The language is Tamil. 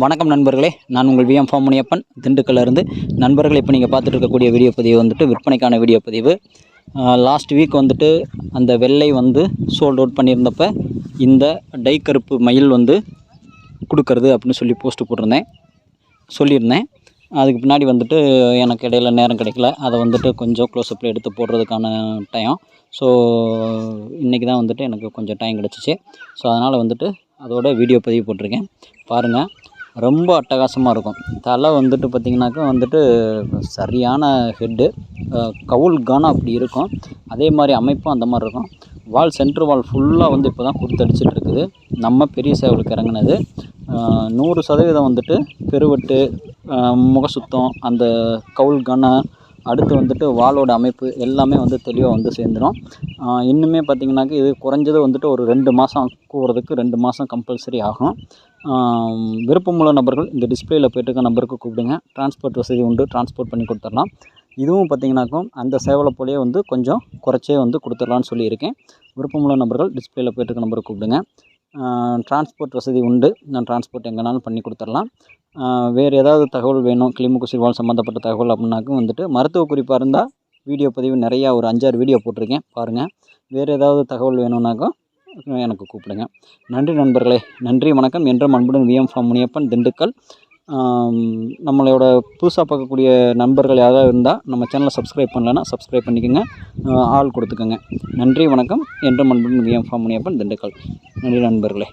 வணக்கம் நண்பர்களே. நான் உங்கள் விஎம் ஃபார்முனியப்பன் திண்டுக்கல்லேருந்து நண்பர்கள் இப்போ நீங்கள் பார்த்துட்டு இருக்கக்கூடிய வீடியோ பதிவு வந்துட்டு விற்பனைக்கான வீடியோ பதிவு. லாஸ்ட் வீக் வந்துட்டு அந்த வெள்ளை வந்து சோல்ட் அவுட் பண்ணியிருந்தப்ப இந்த டை கருப்பு மயில் வந்து கொடுக்கறது அப்படின்னு சொல்லி போஸ்ட்டு போட்டிருந்தேன். சொல்லியிருந்தேன். அதுக்கு பின்னாடி வந்துட்டு எனக்கு இடையில நேரம் கிடைக்கல. அதை வந்துட்டு கொஞ்சம் க்ளோஸ்அப்பில் எடுத்து போடுறதுக்கான டைம் ஸோ இன்றைக்கி தான் வந்துட்டு எனக்கு கொஞ்சம் டைம் கிடச்சிச்சு. ஸோ அதனால் வந்துட்டு அதோட வீடியோ பதிவு போட்டிருக்கேன். பாருங்கள் ரொம்ப அட்டகாசமாக இருக்கும். தலை வந்துட்டு பார்த்திங்கனாக்கா வந்துட்டு சரியான ஹெட்டு கவுல் கானம் அப்படி இருக்கும். அதே மாதிரி அமைப்பும் அந்த மாதிரி இருக்கும். வால் சென்ட்ரு வால் ஃபுல்லாக வந்து இப்போ தான் கொடுத்தடிச்சிட்டு இருக்குது. நம்ம பெரிய சேவலுக்கு இறங்குனது. நூறு சதவீதம் வந்துட்டு பெருவெட்டு முக முகசுத்தம் அந்த கவுல் கனம் அடுத்து வந்துட்டு வாலோட அமைப்பு எல்லாமே வந்து தெளிவாக வந்து சேர்ந்துடும் இன்னுமே பார்த்திங்கனாக்கா இது குறைஞ்சது வந்துட்டு ஒரு ரெண்டு மாதம் கூறதுக்கு ரெண்டு மாதம் கம்பல்சரி ஆகும். விருப்பமுள்ள நபர்கள் இந்த டிஸ்பிளேயில் போய்ட்டு இருக்க நம்பருக்கு கூப்பிடுங்க. டிரான்ஸ்போர்ட் வசதி உண்டு டிரான்ஸ்போர்ட் பண்ணி கொடுத்துடலாம். இதுவும் பார்த்திங்கனாக்கும் அந்த சேவலை போலேயே வந்து கொஞ்சம் குறைச்சே வந்து கொடுத்துடலான்னு சொல்லியிருக்கேன். விருப்பமுள்ள நபர்கள் டிஸ்பிளேயில் போயிட்டு இருக்க நம்பருக்கு கூப்பிடுங்க. டிரான்ஸ்போர்ட் வசதி உண்டு. நான் டிரான்ஸ்போர்ட் எங்கேனாலும் பண்ணி கொடுத்துடலாம். வேறு ஏதாவது தகவல் வேணும் கிளிமுக்கு சிறுவால் சம்மந்தப்பட்ட தகவல் அப்படின்னாக்கும் வந்துட்டு மருத்துவ குறிப்பாக இருந்தால் வீடியோ பதிவு நிறையா ஒரு அஞ்சாறு வீடியோ போட்டிருக்கேன் பாருங்கள் வேறு ஏதாவது தகவல் வேணும்னாக்கும் எனக்கு கூப்பிடுங்க. நன்றி நண்பர்களே நன்றி வணக்கம். என்றும் அன்புடன் விஎம் ஃபார்ம் முனியப்பன் திண்டுக்கல். நம்மளோட புதுசாக பார்க்கக்கூடிய நண்பர்கள் யாராவது இருந்தால் நம்ம சேனலை சப்ஸ்கிரைப் பண்ணலன்னா சப்ஸ்கிரைப் பண்ணிக்கோங்க. ஆள் கொடுத்துக்கோங்க. நன்றி வணக்கம். என்றும் அன்புடன் விஎம் ஃபார்ம் முனியப்பன் திண்டுக்கல். நன்றி நண்பர்களே.